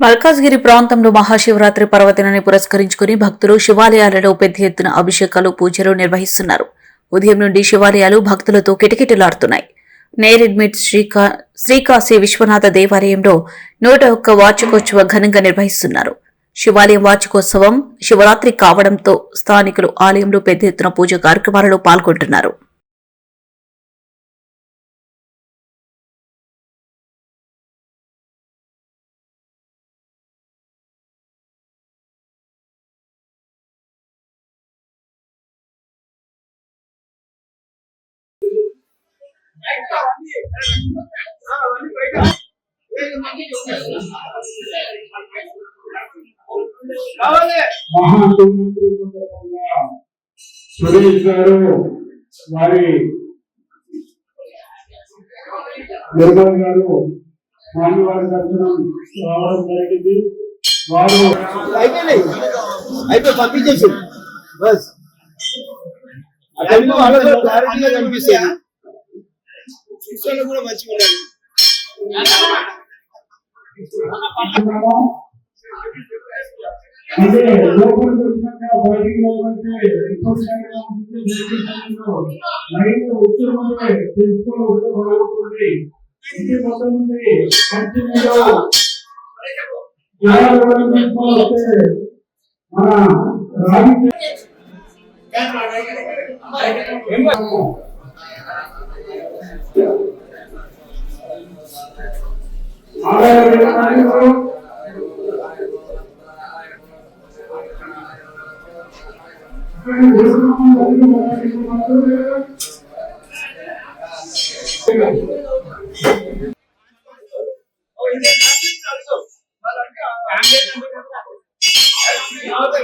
మల్కాజ్గిరి ప్రాంతంలో మహాశివరాత్రి పర్వదినాన్ని పురస్కరించుకుని భక్తులు శివాలయాలలో పెద్ద ఎత్తున అభిషేకాలు పూజలు నిర్వహిస్తున్నారు. ఉదయం నుండి శివాలయాలు భక్తులతో కిటకిటలాడుతున్నాయి. నేరెడ్మిట్ శ్రీకా శ్రీకాశీ విశ్వనాథ దేవాలయంలో నూట ఒక్క వార్షికోత్సవ ఘనంగా నిర్వహిస్తున్నారు. శివాలయం వార్షికోత్సవం శివరాత్రి కావడంతో స్థానికులు ఆలయంలో పెద్ద ఎత్తున పూజ కార్యక్రమాలలో పాల్గొంటున్నారు. సురేష్ గారు వారి నిర్మల్ గారు స్వామివారి దర్శనం రావడం జరిగింది వారు అయిపోయినాయి అయిపోయి పంపించేసి బస్ అక్కడ వాళ్ళకు క్లారిటీగా కనిపిస్తుంది చూసాను కూడా మంచిగా ఉండాలి అంటే లోపల వచ్చినాక బయటికి వెళ్ళమంటే విపక్షంగా ఉంటుంది దేశంలో లైన్ ఉత్తరములే తెలుసుకొని ఉత్తరపడుతుంది ఇంటి మొత్తం నుండి కంటిన్యూగా జ్ఞానం వస్తే మన రాగి ఆదాయ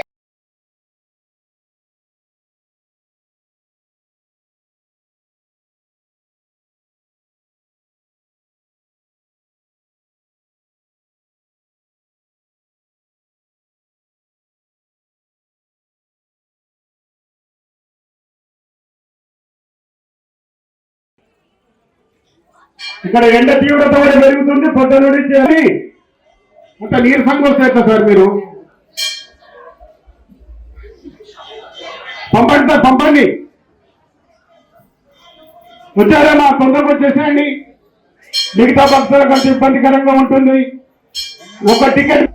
ఇక్కడ ఎండ తీవ్రత కూడా పెరుగుతుంది పొద్దున నుంచి అని అంత నీరసంగా వస్తాయి సార్ మీరు? పంపండి సార్ పంపండి. వచ్చారా మా తొందరగా వచ్చేసేయండి. మిగతా భక్తులకు కొంచెం ఇబ్బందికరంగా ఉంటుంది. ఒక టికెట్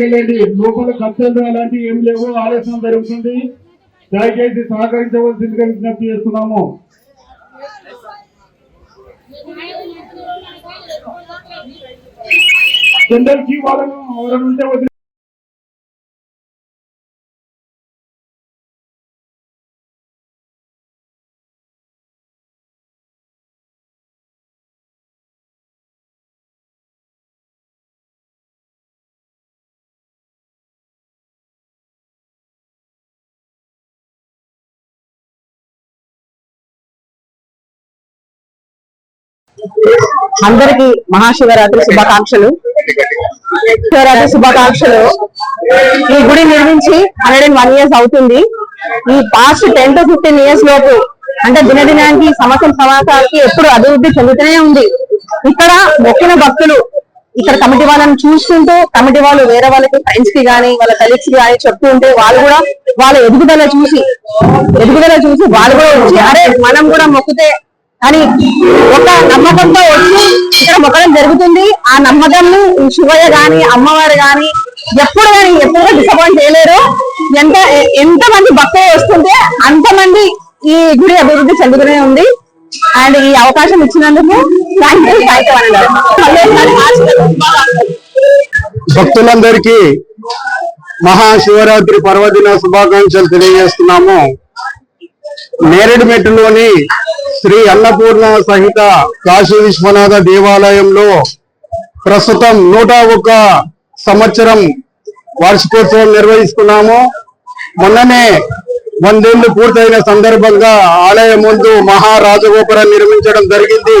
వెళ్ళండి లోపల ఖర్చులు అలాంటివి ఏం లేవు. ఆలస్యం జరుగుతుంది. దయచేసి సహకరించవలసిందిగా విజ్ఞప్తి చేస్తున్నాము. జనరల్కి వాళ్ళను ఎవరైనా ఉంటే అందరికి మహాశివరాత్రి శుభాకాంక్షలు. శివరాత్రి శుభాకాంక్షలు. ఈ గుడి నిర్మించి హండ్రెడ్ అండ్ వన్ ఇయర్స్ అవుతుంది. ఈ past ten to fifteen years లోపు అంటే దినదినానికి సంవత్సరం సంవత్సరానికి ఎప్పుడు అభివృద్ధి చెందుతూనే ఉంది. ఇక్కడ మొక్కిన భక్తులు ఇక్కడ కమిటీ వాళ్ళని చూస్తుంటూ కమిటీ వాళ్ళు వేరే వాళ్ళకి ఫ్రెండ్స్కి గానీ వాళ్ళ కలీగ్స్కి గానీ చెప్తూ ఉంటే వాళ్ళు కూడా వాళ్ళ ఎదుగుదల చూసి ఎదుగుదల చూసి వాళ్ళు కూడా వచ్చి అరే మనం కూడా మొక్కితే అని ఒక నమ్మకంతో వచ్చి ఇక్కడ మొక్కడం జరుగుతుంది. ఆ నమ్మకాన్ని శివయ్య గాని అమ్మవారు గాని ఎప్పుడు గాని ఎప్పుడు డిసప్పాయింట్ చేయలేరు. ఎంత ఎంత మంది భక్తులు వస్తుంటే అంతమంది ఈ గుడి అభివృద్ధి చెందుతూనే ఉంది. అండ్ ఈ అవకాశం ఇచ్చినందుకు భక్తులందరికీ మహాశివరాత్రి పర్వదిన శుభాకాంక్షలు తెలియజేస్తున్నాము. నేరేడుమెట్టులోని శ్రీ అన్నపూర్ణ సహిత కాశీ విశ్వనాథ దేవాలయంలో ప్రస్తుతం నూట ఒక్క సంవత్సరం వార్షికోత్సవం నిర్వహిస్తున్నాము. మొన్ననే వందేళ్ళు పూర్తయిన సందర్భంగా ఆలయం ముందు మహారాజగోపురం నిర్మించడం జరిగింది.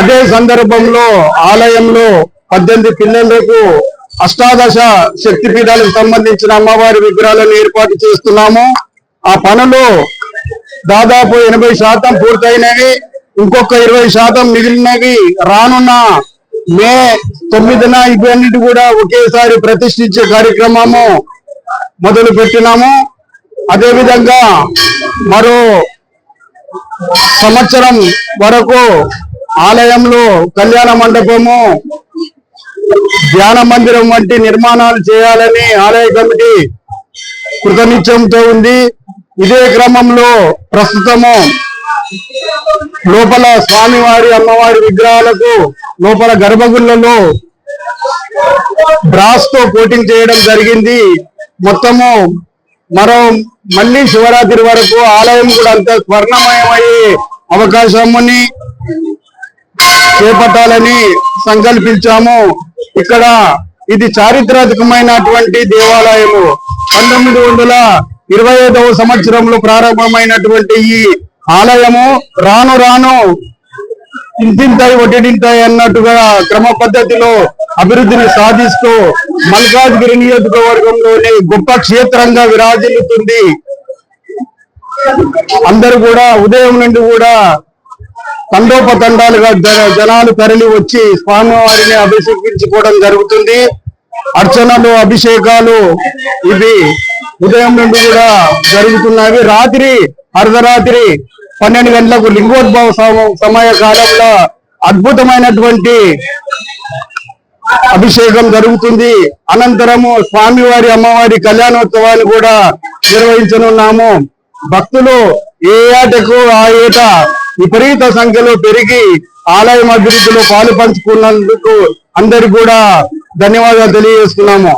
అదే సందర్భంలో ఆలయంలో పద్దెనిమిది పిల్లలకు అష్టాదశ శక్తి పీఠాలకు సంబంధించిన అమ్మవారి విగ్రహాలను ఏర్పాటు చేస్తున్నాము. ఆ పనులు దాదాపు ఎనభై శాతం పూర్తయినవి ఇంకొక ఇరవై శాతం మిగిలినవి రానున్న మే తొమ్మిదిన ఇవన్నిటి కూడా ఒకేసారి ప్రతిష్ఠించే కార్యక్రమము మొదలు పెట్టినాము అదేవిధంగా మరో సంవత్సరం వరకు ఆలయంలో కళ్యాణ మండపము ధ్యాన మందిరం వంటి నిర్మాణాలు చేయాలని ఆలయ కమిటీ కృతనిశ్చయంతో ఉంది. ఇదే క్రమంలో ప్రస్తుతము లోపల స్వామివారి అమ్మవారి విగ్రహాలకు లోపల గర్భగుళ్ళలో బ్రాస్తో కోటింగ్ చేయడం జరిగింది. మొత్తము మరో మళ్ళీ శివరాత్రి వరకు ఆలయం కూడా అంత స్వర్ణమయమయ్యే అవకాశముని చేపట్టాలని సంకల్పించాము. ఇక్కడ ఇది చారిత్రాత్మకమైనటువంటి దేవాలయము. పంతొమ్మిది వందల ఇరవై ఐదవ సంవత్సరంలో ప్రారంభమైనటువంటి ఈ ఆలయము రాను రాను ఇంతింతాయి ఒటింతాయి అన్నట్టుగా క్రమ పద్ధతిలో అభివృద్ధిని సాధిస్తూ మల్కాజ్గిరి నియోజకవర్గంలోని గొప్ప క్షేత్రంగా విరాజిల్లుతుంది. అందరూ కూడా ఉదయం నుండి కూడా తండోపతండాలుగా జనాలు తరలి వచ్చి స్వామివారిని అభిషేకించుకోవడం జరుగుతుంది. అర్చనలు అభిషేకాలు ఇవి ఉదయం నుండి కూడా జరుగుతున్నవి. రాత్రి అర్ధరాత్రి పన్నెండు గంటలకు లింగోద్భవ సమయ కాలంలో అద్భుతమైనటువంటి అభిషేకం జరుగుతుంది. అనంతరము స్వామివారి అమ్మవారి కళ్యాణోత్సవాన్ని కూడా నిర్వహించనున్నాము. భక్తులు ఏ ఏటకు ఆ ఏట విపరీత సంఖ్యలో పెరిగి ఆలయం అభివృద్ధిలో పాలు పంచుకున్నందుకు అందరికి కూడా ధన్యవాదాలు తెలియజేస్తున్నాము.